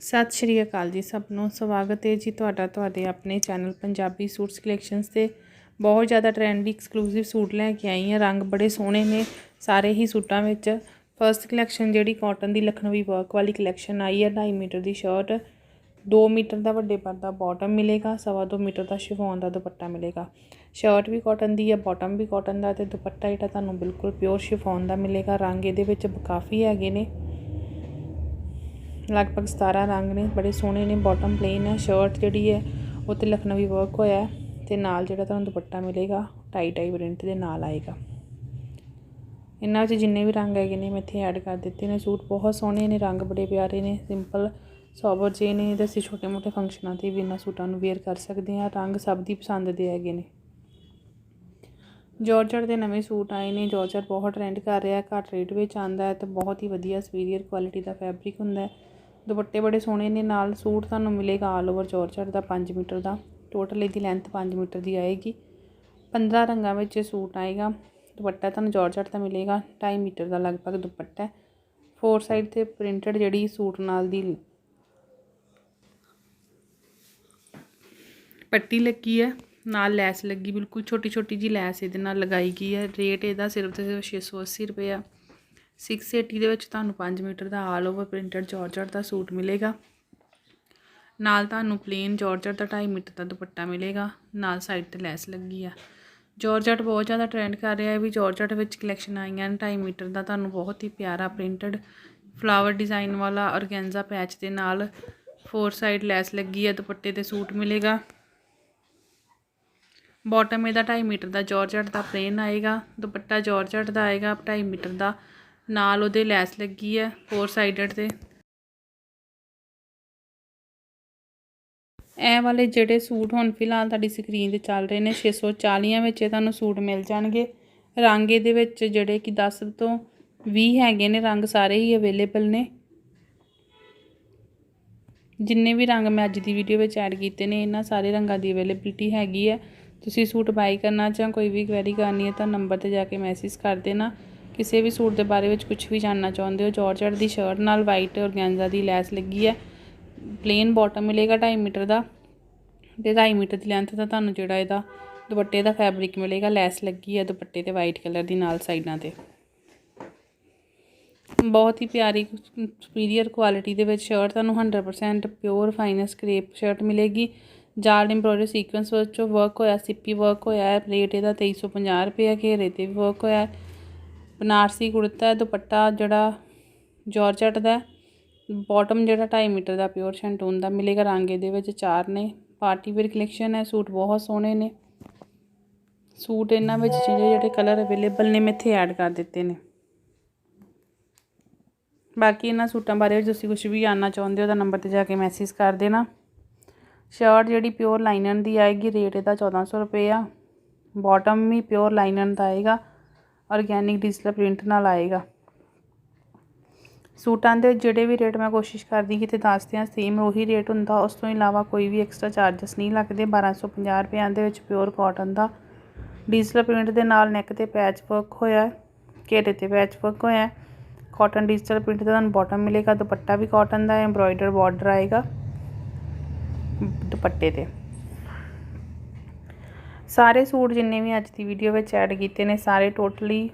ਸਤਿ ਸ਼੍ਰੀ ਅਕਾਲ ਜੀ ਸਭ ਨੂੰ। ਸਵਾਗਤ ਹੈ ਜੀ ਤੁਹਾਡਾ ਤੁਹਾਡੇ ਆਪਣੇ ਚੈਨਲ ਪੰਜਾਬੀ ਸੂਟਸ ਕਲੈਕਸ਼ਨਸ ਤੇ। ਬਹੁਤ ਜ਼ਿਆਦਾ ਟ੍ਰੈਂਡੀ ਐਕਸਕਲੂਸਿਵ ਸੂਟ ਲੈ ਕੇ ਆਈ ਹਾਂ। ਰੰਗ ਬੜੇ ਸੋਹਣੇ ਨੇ ਸਾਰੇ ਹੀ ਸੂਟਾਂ ਵਿੱਚ। ਫਰਸਟ ਕਲੈਕਸ਼ਨ ਜਿਹੜੀ ਕਾਟਨ ਦੀ ਲਖਨਵੀ ਵਰਕ ਵਾਲੀ ਕਲੈਕਸ਼ਨ ਆਈ ਹੈ 2.5 ਮੀਟਰ ਦੀ ਸ਼ਰਟ 2 ਮੀਟਰ ਦਾ ਵੱਡੇ ਪਰਦਾ ਬਾਟਮ ਮਿਲੇਗਾ, ਸਵਾ ਦੋ ਮੀਟਰ ਦਾ ਸ਼ਿਫੋਨ ਦਾ ਦੁਪੱਟਾ ਮਿਲੇਗਾ। ਸ਼ਰਟ ਵੀ ਕਾਟਨ ਦੀ ਹੈ ਬਾਟਮ ਵੀ ਕਾਟਨ ਦਾ ਤੇ ਦੁਪੱਟਾ ਜਿਹੜਾ ਤੁਹਾਨੂੰ ਬਿਲਕੁਲ ਪਿਓਰ ਸ਼ਿਫੋਨ ਦਾ ਮਿਲੇਗਾ। ਰੰਗ ਇਹਦੇ ਵਿੱਚ ਕਾਫੀ ਹੈਗੇ ਨੇ। ਲਗਭਗ 17 ਰੰਗ ਨੇ, ਬੜੇ ਸੋਹਣੇ ਨੇ ਬਾਟਮ ਪਲੇਨ ਹੈ ਸ਼ਰਟ ਜਿਹੜੀ ਹੈ, ਉਹ ਤੇ ਲਖਨਵੀ ਵਰਕ ਹੋਇਆ ਹੈ ਤੇ ਨਾਲ ਜਿਹੜਾ ਤੁਹਾਨੂੰ ਦੁਪੱਟਾ ਮਿਲੇਗਾ ਟਾਈ ਟਾਈ ਪ੍ਰਿੰਟ ਦੇ ਨਾਲ ਆਏਗਾ। ਇਹਨਾਂ ਵਿੱਚ ਜਿੰਨੇ ਵੀ ਰੰਗ ਹੈਗੇ ਨੇ, ਮੈਂ ਇੱਥੇ ਐਡ ਕਰ ਦਿੱਤੇ ਨੇ। ਸੂਟ ਬਹੁਤ ਸੋਹਣੇ ਨੇ, ਰੰਗ ਬੜੇ ਪਿਆਰੇ ਨੇ ਸਿੰਪਲ ਸੋਬਰ ਜੇ ਨੇ ਤੇ ਅਸੀਂ ਛੋਟੇ ਮੋਟੇ ਫੰਕਸ਼ਨਾਂ ਤੇ ਵੀ ਇਹਨਾਂ ਸੂਟਾਂ ਨੂੰ ਵੇਅਰ ਕਰ ਸਕਦੇ ਹਾਂ। ਰੰਗ ਸਭ ਦੀ ਪਸੰਦ ਦੇ ਹੈਗੇ ਨੇ। ਜਾਰਜਟ ਦੇ ਨਵੇਂ ਸੂਟ ਆਏ ਨੇ। ਜਾਰਜਟ ਬਹੁਤ ਟ੍ਰੈਂਡ ਕਰ ਰਿਹਾ ਘੱਟ ਰੇਟ ਵਿੱਚ ਆਂਦਾ ਹੈ ਤੇ ਬਹੁਤ ਹੀ ਵਧੀਆ ਸੁਪੀਰੀਅਰ ਕੁਆਲਿਟੀ ਦਾ ਫੈਬਰਿਕ ਹੁੰਦਾ ਹੈ। ਦੁਪੱਟੇ ਬੜੇ ਸੋਹਣੇ ਨੇ, ਨਾਲ ਸੂਟ ਤੁਹਾਨੂੰ ਮਿਲੇਗਾ ਆਲ ਓਵਰ ਜਾਰਜਟ ਦਾ 5 ਮੀਟਰ ਦਾ। ਟੋਟਲ ਇਹਦੀ ਲੈਂਥ 5 ਮੀਟਰ ਦੀ ਆਏਗੀ। 15 ਰੰਗਾਂ ਵਿੱਚ ਇਹ ਸੂਟ ਆਏਗਾ। ਦੁਪੱਟਾ ਤੁਹਾਨੂੰ ਜਾਰਜਟ ਦਾ ਮਿਲੇਗਾ 2.5 ਮੀਟਰ ਦਾ ਲਗਭਗ ਦੁਪੱਟਾ ਹੈ। ਫੋਰ ਸਾਈਡ ਤੇ ਪ੍ਰਿੰਟਡ ਜਿਹੜੀ ਸੂਟ ਨਾਲ ਦੀ ਪੱਟੀ ਲੱਗੀ ਹੈ, ਨਾਲ ਲੈਸ ਲੱਗੀ, ਬਿਲਕੁਲ ਛੋਟੀ ਛੋਟੀ ਜੀ ਲੈਸ ਇਹਦੇ ਨਾਲ ਲਗਾਈ ਗਈ ਹੈ। ਰੇਟ ਇਹਦਾ ਸਿਰਫ ਤੇ ਸਿਰਫ 680 ਰੁਪਏ ਆ। 680 ਦੇ ਵਿੱਚ ਤੁਹਾਨੂੰ 5 ਮੀਟਰ ਦਾ ਆਲ ਓਵਰ ਪ੍ਰਿੰਟਡ ਜਾਰਜਟ ਦਾ ਸੂਟ ਮਿਲੇਗਾ। ਨਾਲ ਤੁਹਾਨੂੰ ਪਲੇਨ ਜਾਰਜਟ ਦਾ 2.5 ਮੀਟਰ ਦਾ ਦੁਪੱਟਾ ਮਿਲੇਗਾ। ਨਾਲ ਸਾਈਡ ਤੇ ਲੈਸ ਲੱਗੀ ਆ। ਜਾਰਜਟ ਬਹੁਤ ਜ਼ਿਆਦਾ ਟ੍ਰੈਂਡ ਕਰ ਰਿਹਾ ਹੈ ਵੀ ਜਾਰਜਟ ਵਿੱਚ ਕਲੈਕਸ਼ਨ ਆਈਆਂ ਨੇ। 2.5 ਮੀਟਰ ਦਾ ਤੁਹਾਨੂੰ ਬਹੁਤ ਹੀ ਪਿਆਰਾ ਪ੍ਰਿੰਟਡ ਫਲਾਵਰ ਡਿਜ਼ਾਈਨ ਵਾਲਾ ਔਰਗੈਂਜ਼ਾ ਪੈਚ ਦੇ ਨਾਲ ਫੋਰ ਸਾਈਡ ਲੈਸ ਲੱਗੀ ਹੈ ਦੁਪੱਟੇ ਤੇ ਸੂਟ ਮਿਲੇਗਾ। ਬਾਟਮ ਇਹਦਾ 2.5 ਮੀਟਰ ਦਾ ਜਾਰਜਟ ਦਾ ਪਲੇਨ ਆਏਗਾ। ਦੁਪੱਟਾ ਜਾਰਜਟ ਦਾ ਆਏਗਾ। 2.5 ਮੀਟਰ ਦਾ ਨਾਲ ਉਹਦੇ ਲੈਸ ਲੱਗੀ ਹੈ ਫੋਰ ਸਾਈਡਡ ਤੇ। ਇਹ ਵਾਲੇ ਜਿਹੜੇ ਸੂਟ ਹੁਣ ਫਿਲਹਾਲ ਤੁਹਾਡੀ ਸਕਰੀਨ ਤੇ ਚੱਲ ਰਹੇ ਨੇ 640 ਵਿੱਚ ਇਹ ਤੁਹਾਨੂੰ ਸੂਟ ਮਿਲ ਜਾਣਗੇ। ਰੰਗ ਇਹਦੇ ਵਿੱਚ ਜਿਹੜੇ ਕਿ 10 ਤੋਂ 20 ਹੈਗੇ ਨੇ, ਰੰਗ ਸਾਰੇ ਹੀ ਅਵੇਲੇਬਲ ਨੇ। ਜਿੰਨੇ ਵੀ ਰੰਗ ਮੈਂ ਅੱਜ ਦੀ ਵੀਡੀਓ ਵਿੱਚ ਐਡ ਕੀਤੇ ਨੇ, ਇਹਨਾਂ ਸਾਰੇ ਰੰਗਾਂ ਦੀ ਅਵੇਲੇਬਿਲਟੀ ਹੈਗੀ ਹੈ ਤੁਸੀਂ ਸੂਟ ਬਾਈ ਕਰਨਾ ਜਾਂ ਕੋਈ ਵੀ ਕੁਐਰੀ ਕਰਨੀ ਹੈ ਤਾਂ ਨੰਬਰ ਤੇ ਜਾ ਕੇ ਮੈਸੇਜ ਕਰ ਦੇਣਾ। ਕਿਸੇ ਵੀ ਸੂਟ ਦੇ ਬਾਰੇ ਵਿੱਚ ਕੁਝ ਵੀ ਜਾਣਨਾ ਚਾਹੁੰਦੇ ਹੋ ਜਾਰਜਟ ਦੀ ਸ਼ਰਟ ਨਾਲ ਵਾਈਟ ਔਰਗੈਂਜ਼ਾ ਦੀ ਲੈਸ ਲੱਗੀ ਹੈ। ਪਲੇਨ ਬਾਟਮ ਮਿਲੇਗਾ 2.5 ਮੀਟਰ ਦਾ ਤੇ 2.5 ਮੀਟਰ ਦੀ ਲੈਂਥ ਦਾ ਤੁਹਾਨੂੰ ਜਿਹੜਾ ਇਹਦਾ ਦੁਪੱਟੇ ਦਾ ਫੈਬਰਿਕ ਮਿਲੇਗਾ, ਲੈਸ ਲੱਗੀ ਹੈ ਦੁਪੱਟੇ ਤੇ ਵਾਈਟ ਕਲਰ ਦੀ ਨਾਲ ਸਾਈਡਾਂ ਤੇ। ਬਹੁਤ ਹੀ ਪਿਆਰੀ ਸੁਪੀਰੀਅਰ ਕੁਆਲਿਟੀ ਦੇ ਵਿੱਚ ਸ਼ਰਟ ਤੁਹਾਨੂੰ 100% ਪਿਓਰ ਫਾਈਨੈਂਸ ਕ੍ਰੇਪ ਸ਼ਰਟ ਮਿਲੇਗੀ। ਜਾਲ ਐਮਬ੍ਰੋਇਡਰੀ ਸੀਕੁਐਂਸ ਵਿੱਚੋਂ ਵਰਕ ਹੋਇਆ, ਸਿੱਪੀ ਵਰਕ ਹੋਇਆ ਹੈ ਰੇਟ ਇਹਦਾ 2350 ਰੁਪਏ ਘੇਰੇ ਤੇ ਵੀ ਵਰਕ ਹੋਇਆ। ਹੈ ਬਨਾਰਸੀ ਕੁੜਤਾ ਦੁਪੱਟਾ ਜਿਹੜਾ ਜਾਰਜਟ ਦਾ ਬਾਟਮ ਜਿਹੜਾ 2.5 ਮੀਟਰ ਦਾ ਪਿਓਰ ਸ਼ੈਂਟੂਨ ਦਾ ਮਿਲੇਗਾ ਰੰਗ ਇਹਦੇ ਵਿੱਚ ਚਾਰ ਨੇ ਪਾਰਟੀ ਵੇਅਰ ਕਲੈਕਸ਼ਨ ਹੈ ਸੂਟ ਬਹੁਤ ਸੋਹਣੇ ਨੇ ਸੂਟ ਇਹਨਾਂ ਵਿੱਚ ਜਿਹੜੇ ਜਿਹੜੇ ਕਲਰ ਅਵੇਲੇਬਲ ਨੇ ਮੈਂ ਇੱਥੇ ਐਡ ਕਰ ਦਿੱਤੇ ਨੇ ਬਾਕੀ ਇਹਨਾਂ ਸੂਟਾਂ ਬਾਰੇ ਤੁਸੀਂ ਕੁਝ ਵੀ ਜਾਣਨਾ ਚਾਹੁੰਦੇ ਹੋ ਤਾਂ ਨੰਬਰ ਤੇ ਜਾ ਕੇ ਮੈਸੇਜ ਕਰ ਦੇਣਾ ਸ਼ਰਟ ਜਿਹੜੀ ਪਿਓਰ ਲਾਈਨਨ ਦੀ ਆਏਗੀ ਰੇਟ ਇਹਦਾ 1400 ਰੁਪਏ ਆ ਬਾਟਮ ਵੀ ਪਿਓਰ ਲਾਈਨਨ ਦਾ ਆਏਗਾ ਆਰਗੈਨਿਕ ਡਿਜੀਟਲ ਪ੍ਰਿੰਟ ਨਾਲ ਆਏਗਾ। ਸੂਟਾਂ ਦੇ ਜਿਹੜੇ ਵੀ ਰੇਟ ਮੈਂ ਕੋਸ਼ਿਸ਼ ਕਰਦੀ ਕਿਤੇ ਦੱਸਦੇ ਆ ਸੇਮ ਉਹੀ ਰੇਟ ਹੁੰਦਾ। ਉਸ ਤੋਂ ਇਲਾਵਾ ਕੋਈ ਵੀ ਐਕਸਟਰਾ ਚਾਰजेस ਨਹੀਂ ਲੱਗਦੇ। 1250 ਰੁਪਏ ਦੇ ਵਿੱਚ ਪਿਓਰ ਕਾਟਨ ਦਾ ਡਿਜੀਟਲ ਪ੍ਰਿੰਟ ਦੇ ਨਾਲ ਨੈਕ ਤੇ ਪੈਚ ਵਰਕ ਹੋਇਆ ਹੈ, ਘੇਰੇ ਤੇ ਪੈਚ ਵਰਕ ਹੋਇਆ ਹੈ। ਕਾਟਨ ਡਿਜੀਟਲ ਪ੍ਰਿੰਟ ਦਾ ਤੁਹਾਨੂੰ ਬਾਟਮ ਮਿਲੇਗਾ। ਦੁਪੱਟਾ ਵੀ ਕਾਟਨ ਦਾ ਐਮਬ੍ਰੋਇਡਰ ਬਾਰਡਰ ਆਏਗਾ ਦੁਪੱਟੇ ਤੇ। ਸਾਰੇ ਸੂਟ ਜਿੰਨੇ ਵੀ ਅੱਜ ਦੀ ਵੀਡੀਓ ਵਿੱਚ ਐਡ ਕੀਤੇ ਨੇ, ਸਾਰੇ ਟੋਟਲੀ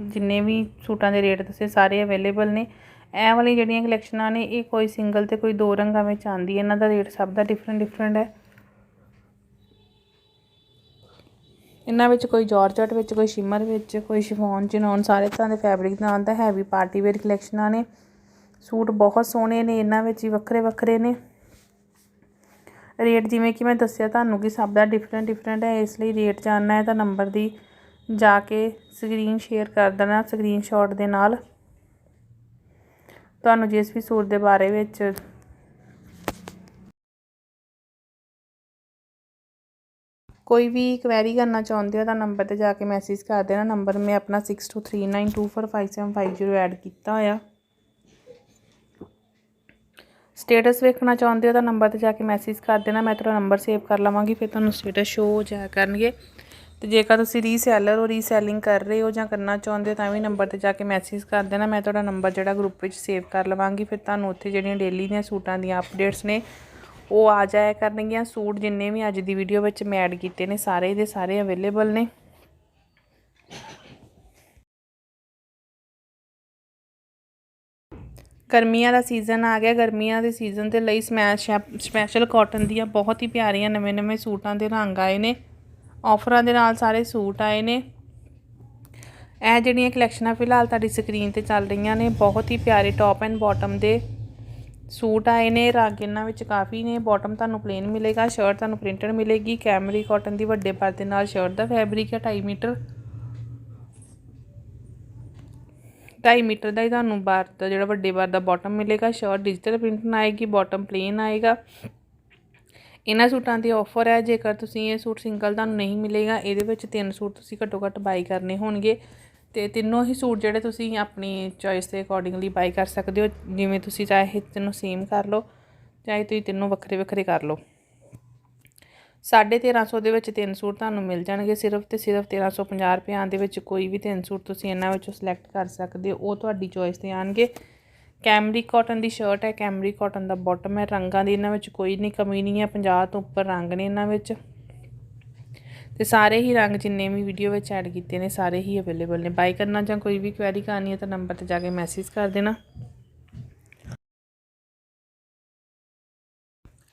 ਜਿੰਨੇ ਵੀ ਸੂਟਾਂ ਦੇ ਰੇਟ ਦੱਸੇ, ਸਾਰੇ ਅਵੇਲੇਬਲ ਨੇ। ਇਹ ਵਾਲੀ ਜਿਹੜੀਆਂ ਕਲੈਕਸ਼ਨਾਂ ਨੇ, ਇਹ ਕੋਈ ਸਿੰਗਲ ਤੇ ਕੋਈ ਦੋ ਰੰਗਾਂ ਵਿੱਚ ਆਂਦੀ ਹੈ। ਇਹਨਾਂ ਦਾ ਰੇਟ ਸਭ ਦਾ ਡਿਫਰੈਂਟ ਡਿਫਰੈਂਟ ਹੈ। ਇਹਨਾਂ ਵਿੱਚ ਕੋਈ ਜਾਰਜਟ ਵਿੱਚ, ਕੋਈ ਸ਼ਿਮਰ ਵਿੱਚ, ਕੋਈ ਸ਼ਿਫੋਨ ਚਨੌਨ ਸਾਰੇ ਤਰ੍ਹਾਂ ਦੇ ਫੈਬਰਿਕ ਦਾ ਆਉਂਦਾ। ਹੈਵੀ ਪਾਰਟੀ ਵੇਅਰ ਕਲੈਕਸ਼ਨਾਂ ਨੇ। ਸੂਟ ਬਹੁਤ ਸੋਹਣੇ ਨੇ, ਇਹਨਾਂ ਵਿੱਚ ਹੀ ਵੱਖਰੇ ਵੱਖਰੇ ਨੇ। ਰੇਟ ਜਿਵੇਂ ਕਿ ਮੈਂ ਦੱਸਿਆ ਤੁਹਾਨੂੰ ਕਿ ਸਭ ਦਾ ਡਿਫਰੈਂਟ ਡਿਫਰੈਂਟ ਹੈ, ਇਸ ਲਈ ਰੇਟ ਜਾਣਨਾ ਹੈ ਤਾਂ ਨੰਬਰ ਦੀ ਜਾ ਕੇ ਸਕਰੀਨ ਸ਼ੇਅਰ ਕਰ ਦੇਣਾ ਸਕਰੀਨਸ਼ਾਟ ਦੇ ਨਾਲ। ਤੁਹਾਨੂੰ ਜਿਸ ਵੀ ਸੂਟ ਦੇ ਬਾਰੇ ਵਿੱਚ ਕੋਈ ਵੀ ਕੁਐਰੀ ਕਰਨਾ ਚਾਹੁੰਦੇ ਹੋ ਤਾਂ ਨੰਬਰ ਤੇ ਜਾ ਕੇ ਮੈਸੇਜ ਕਰ ਦੇਣਾ। ਨੰਬਰ ਮੈਂ ਆਪਣਾ 6239245750 ਐਡ ਕੀਤਾ ਹੋਇਆ। ਸਟੇਟਸ ਵੇਖਣਾ ਚਾਹੁੰਦੇ ਹੋ ਤਾਂ ਨੰਬਰ ਤੇ ਜਾ ਕੇ ਮੈਸੇਜ ਕਰ ਦੇਣਾ, ਮੈਂ ਤੁਹਾਡਾ ਨੰਬਰ ਸੇਵ ਕਰ ਲਵਾਂਗੀ, ਫਿਰ ਤੁਹਾਨੂੰ ਸਟੇਟਸ ਸ਼ੋ ਹੋ ਜਾਇਆ ਕਰਨਗੇ। ਤੇ ਜੇਕਰ ਤੁਸੀਂ ਰੀਸੈਲਰ ਹੋ ਰੀਸੈਲਿੰਗ ਕਰ ਰਹੇ ਹੋ ਜਾਂ ਕਰਨਾ ਚਾਹੁੰਦੇ ਹੋ ਤਾਂ ਵੀ ਨੰਬਰ ਤੇ ਜਾ ਕੇ ਮੈਸੇਜ ਕਰ ਦੇਣਾ, ਮੈਂ ਤੁਹਾਡਾ ਨੰਬਰ ਜਿਹੜਾ ਗਰੁੱਪ ਵਿੱਚ ਸੇਵ ਕਰ ਲਵਾਂਗੀ, ਫਿਰ ਤੁਹਾਨੂੰ ਉੱਥੇ ਜਿਹੜੀਆਂ ਡੇਲੀ ਦੀਆਂ ਸੂਟਾਂ ਦੀਆਂ ਅਪਡੇਟਸ ਨੇ, ਉਹ ਆ ਜਾਇਆ ਕਰਨਗੀਆਂ। ਸੂਟ ਜਿੰਨੇ ਵੀ ਅੱਜ ਦੀ ਵੀਡੀਓ ਵਿੱਚ ਮੈਂ ਐਡ ਕੀਤੇ ਨੇ, ਸਾਰੇ ਦੇ ਸਾਰੇ ਅਵੇਲੇਬਲ ਨੇ। ਗਰਮੀਆਂ ਦਾ ਸੀਜ਼ਨ ਆ ਗਿਆ। ਗਰਮੀਆਂ ਦੇ ਸੀਜ਼ਨ ਦੇ ਲਈ ਸਮੈਸ਼ ਸਪੈਸ਼ਲ ਕਾਟਨ ਦੀਆਂ ਬਹੁਤ ਹੀ ਪਿਆਰੀਆਂ ਨਵੇਂ-ਨਵੇਂ ਸੂਟਾਂ ਦੇ ਰੰਗ ਆਏ ਨੇ। ਆਫਰਾਂ ਦੇ ਨਾਲ ਸਾਰੇ ਸੂਟ ਆਏ ਨੇ। ਇਹ ਜਿਹੜੀਆਂ ਕਲੈਕਸ਼ਨਾਂ ਫਿਲਹਾਲ ਤੁਹਾਡੀ ਸਕਰੀਨ ਤੇ ਚੱਲ ਰਹੀਆਂ ਨੇ, ਬਹੁਤ ਹੀ ਪਿਆਰੇ ਟੌਪ ਐਂਡ ਬਾਟਮ ਦੇ ਸੂਟ ਆਏ ਨੇ। ਰੰਗ ਇਹਨਾਂ ਵਿੱਚ ਕਾਫੀ ਨੇ। ਬਾਟਮ ਤੁਹਾਨੂੰ ਪਲੇਨ ਮਿਲੇਗਾ ਸ਼ਰਟ ਤੁਹਾਨੂੰ ਪ੍ਰਿੰਟਡ ਮਿਲੇਗੀ। ਕੈਮਰੀ ਕਾਟਨ ਦੀ ਵੱਡੇ ਪਰਦੇ ਨਾਲ ਸ਼ਰਟ ਦਾ ਫੈਬਰਿਕ ਹੈ 2.5 ਮੀਟਰ। 2.5 ਮੀਟਰ ਦਾ ਹੀ ਤੁਹਾਨੂੰ ਬਾਰ ਦਾ ਜਿਹੜਾ ਵੱਡੇ ਬਾਰ ਦਾ ਬਾਟਮ ਮਿਲੇਗਾ ਸ਼ਰਟ ਡਿਜੀਟਲ ਪ੍ਰਿੰਟ ਨਾਲ ਆਏਗੀ ਬਾਟਮ ਪਲੇਨ ਆਏਗਾ। ਇਹਨਾਂ ਸੂਟਾਂ ਦੀ ਆਫਰ ਹੈ, ਜੇਕਰ ਤੁਸੀਂ ਇਹ ਸੂਟ ਸਿੰਗਲ ਤੁਹਾਨੂੰ ਨਹੀਂ ਮਿਲੇਗਾ, ਇਹਦੇ ਵਿੱਚ ਤਿੰਨ ਸੂਟ ਤੁਸੀਂ ਘੱਟੋ ਘੱਟ ਬਾਈ ਕਰਨੇ ਹੋਣਗੇ। ਤੇ ਤਿੰਨੋਂ ਹੀ ਸੂਟ ਜਿਹੜੇ ਤੁਸੀਂ ਆਪਣੀ ਚੋਇਸ ਦੇ ਅਕੋਰਡਿੰਗਲੀ ਬਾਈ ਕਰ ਸਕਦੇ ਹੋ, ਜਿਵੇਂ ਤੁਸੀਂ ਚਾਹੇ ਤਿੰਨੋਂ ਸੇਮ ਕਰ ਲਓ, ਚਾਹੇ ਤੁਸੀਂ ਤਿੰਨੋਂ ਵੱਖਰੇ ਵੱਖਰੇ ਕਰ ਲਓ। 1350 ਦੇ ਵਿੱਚ ਤਿੰਨ ਸੂਟ ਤੁਹਾਨੂੰ ਮਿਲ ਜਾਣਗੇ ਸਿਰਫ ਤੇ ਸਿਰਫ 1350 ਰੁਪਿਆਂ ਦੇ ਵਿੱਚ ਕੋਈ ਵੀ ਤਿੰਨ ਸੂਟ ਤੁਸੀਂ ਇਹਨਾਂ ਵਿੱਚੋਂ ਸਿਲੈਕਟ ਕਰ ਸਕਦੇ ਹੋ। ਉਹ ਤੁਹਾਡੀ ਚੋਇਸ ਤੇ ਆਣਗੇ ਕੈਮਰੀ ਕਾਟਨ ਦੀ ਸ਼ਰਟ ਹੈ। ਕੈਮਰੀ ਕਾਟਨ ਦਾ ਬਾਟਮ ਹੈ। ਰੰਗਾਂ ਦੀ ਇਹਨਾਂ ਵਿੱਚ ਕੋਈ ਨਹੀਂ, ਕਮੀ ਨਹੀਂ ਹੈ। 50 ਤੋਂ ਉੱਪਰ ਰੰਗ ਨੇ ਇਹਨਾਂ ਵਿੱਚ। ਤੇ ਸਾਰੇ ਹੀ ਰੰਗ ਜਿੰਨੇ ਵੀ ਵੀਡੀਓ ਵਿੱਚ ਐਡ ਕੀਤੇ ਨੇ, ਸਾਰੇ ਹੀ ਅਵੇਲੇਬਲ ਨੇ। ਬਾਈ ਕਰਨਾ ਜਾਂ ਕੋਈ ਵੀ ਕੁਐਰੀ ਕਰਨੀ ਹੈ ਤਾਂ ਨੰਬਰ ਤੇ ਜਾ ਕੇ ਮੈਸੇਜ ਕਰ ਦੇਣਾ।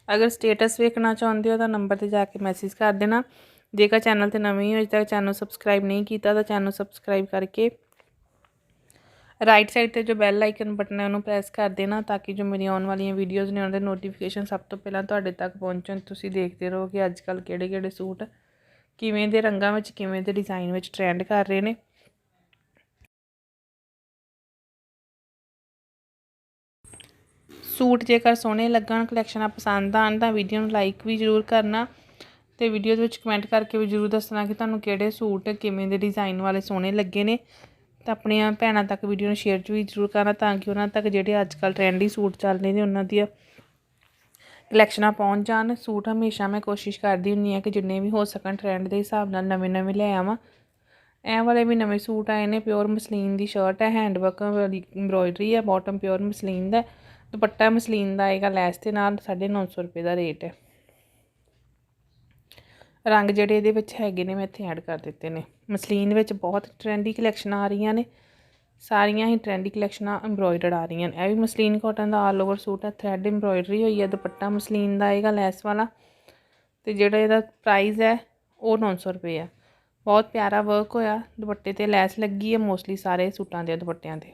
ਅਗਰ ਸਟੇਟਸ ਵੇਖਣਾ ਚਾਹੁੰਦੇ ਹੋ ਤਾਂ ਨੰਬਰ ਤੇ ਜਾ ਕੇ ਮੈਸੇਜ ਕਰ ਦੇਣਾ। ਜੇਕਰ ਚੈਨਲ ਤੇ ਨਵੇਂ ਹੋ ਅਜੇ ਤੱਕ ਚੈਨਲ ਸਬਸਕ੍ਰਾਈਬ ਨਹੀਂ ਕੀਤਾ ਤਾਂ ਚੈਨਲ ਸਬਸਕ੍ਰਾਈਬ ਕਰਕੇ ਰਾਈਟ ਸਾਈਡ ਤੇ ਜੋ ਬੈਲ ਆਈਕਨ ਬਟਨ ਹੈ, ਉਹਨੂੰ ਪ੍ਰੈਸ ਕਰ ਦੇਣਾ ਤਾਂ ਕਿ ਜੋ ਮੇਰੀ ਆਉਣ ਵਾਲੀਆਂ ਵੀਡੀਓਜ਼ ਨੇ ਉਹਨਾਂ ਦੇ ਨੋਟੀਫਿਕੇਸ਼ਨ ਸਭ ਤੋਂ ਪਹਿਲਾਂ ਤੁਹਾਡੇ ਤੱਕ ਪਹੁੰਚਣ। ਤੁਸੀਂ ਦੇਖਦੇ ਰਹੋ ਕਿ ਅੱਜ ਕੱਲ ਕਿਹੜੇ ਕਿਹੜੇ ਸੂਟ ਕਿਵੇਂ ਦੇ ਰੰਗਾਂ ਵਿੱਚ, ਕਿਵੇਂ ਦੇ ਡਿਜ਼ਾਈਨ ਵਿੱਚ ਟ੍ਰੈਂਡ ਕਰ ਰਹੇ ਨੇ। ਸੂਟ ਜੇਕਰ ਸੋਹਣੇ ਲੱਗਣ ਕਲੈਕਸ਼ਨਾਂ ਪਸੰਦ ਆਣ ਤਾਂ ਵੀਡੀਓ ਨੂੰ ਲਾਈਕ ਵੀ ਜ਼ਰੂਰ ਕਰਨਾ ਤੇ ਵੀਡੀਓ ਦੇ ਵਿੱਚ ਕਮੈਂਟ ਕਰਕੇ ਵੀ ਜ਼ਰੂਰ ਦੱਸਣਾ ਕਿ ਤੁਹਾਨੂੰ ਕਿਹੜੇ ਸੂਟ ਕਿਵੇਂ ਦੇ ਡਿਜ਼ਾਈਨ ਵਾਲੇ ਸੋਹਣੇ ਲੱਗੇ ਨੇ ਤਾਂ ਆਪਣੀਆਂ ਭੈਣਾਂ ਤੱਕ ਵੀਡੀਓ ਨੂੰ ਸ਼ੇਅਰ ਵੀ ਜ਼ਰੂਰ ਕਰਨਾ ਤਾਂ ਕਿ ਉਹਨਾਂ ਤੱਕ ਜਿਹੜੇ ਅੱਜ ਕੱਲ ਟ੍ਰੈਂਡੀ ਸੂਟ ਚੱਲ ਰਹੇ ਨੇ, ਉਹਨਾਂ ਦੀਆਂ ਕਲੈਕਸ਼ਨਾਂ ਪਹੁੰਚ ਜਾਣ। ਸੂਟ ਹਮੇਸ਼ਾ ਮੈਂ ਕੋਸ਼ਿਸ਼ ਕਰਦੀ ਹੁੰਨੀ ਆ ਕਿ ਜਿੰਨੇ ਵੀ ਹੋ ਸਕਣ ਟ੍ਰੈਂਡ ਦੇ ਹਿਸਾਬ ਨਾਲ ਨਵੇਂ ਨਵੇਂ ਲੈ ਆਵਾਂ। ਐ ਵਾਲੇ ਵੀ ਨਵੇਂ ਸੂਟ ਆਏ ਨੇ ਪਿਓਰ ਮਸਲੀਨ ਦੀ ਸ਼ਰਟ ਹੈ ਹੈਂਡਵਰਕ ਵਾਲੀ ਐਮਬ੍ਰੋਇਡਰੀ ਹੈ ਬਾਟਮ ਪਿਓਰ ਮਸਲੀਨ ਦਾ। ਦੁਪੱਟਾ ਮਸਲੀਨ ਦਾ ਆਏਗਾ ਲੈਸ ਦੇ ਨਾਲ 950 ਰੁਪਏ ਦਾ ਰੇਟ ਹੈ। ਰੰਗ ਜਿਹੜੇ ਇਹਦੇ ਵਿੱਚ ਹੈਗੇ ਨੇ, ਮੈਂ ਇੱਥੇ ਐਡ ਕਰ ਦਿੱਤੇ ਨੇ। ਮਸਲੀਨ ਵਿੱਚ ਬਹੁਤ ਟ੍ਰੈਂਡੀ ਕਲੈਕਸ਼ਨਾਂ ਆ ਰਹੀਆਂ ਨੇ। ਸਾਰੀਆਂ ਹੀ ਟ੍ਰੈਂਡੀ ਕਲੈਕਸ਼ਨਾਂ ਐਮਬ੍ਰੋਇਡਰਡ ਆ ਰਹੀਆਂ ਨੇ। ਇਹ ਵੀ ਮਸਲੀਨ ਕਾਟਨ ਦਾ ਆਲ ਓਵਰ ਸੂਟ ਹੈ। ਥ੍ਰੈਡ ਐਮਬ੍ਰੋਇਡਰੀ ਹੋਈ ਹੈ, ਦੁਪੱਟਾ ਮਸਲੀਨ ਦਾ ਆਏਗਾ ਲੈਸ ਵਾਲਾ। ਤੇ ਜਿਹੜਾ ਇਹਦਾ ਪ੍ਰਾਈਸ ਹੈ, ਉਹ 900 ਰੁਪਏ ਆ ਬਹੁਤ ਪਿਆਰਾ ਵਰਕ ਹੋਇਆ। ਦੁਪੱਟੇ ਤੇ ਲੈਸ ਲੱਗੀ ਹੈ ਮੋਸਟਲੀ ਸਾਰੇ ਸੂਟਾਂ ਦੇ ਦੁਪੱਟਿਆਂ ਤੇ।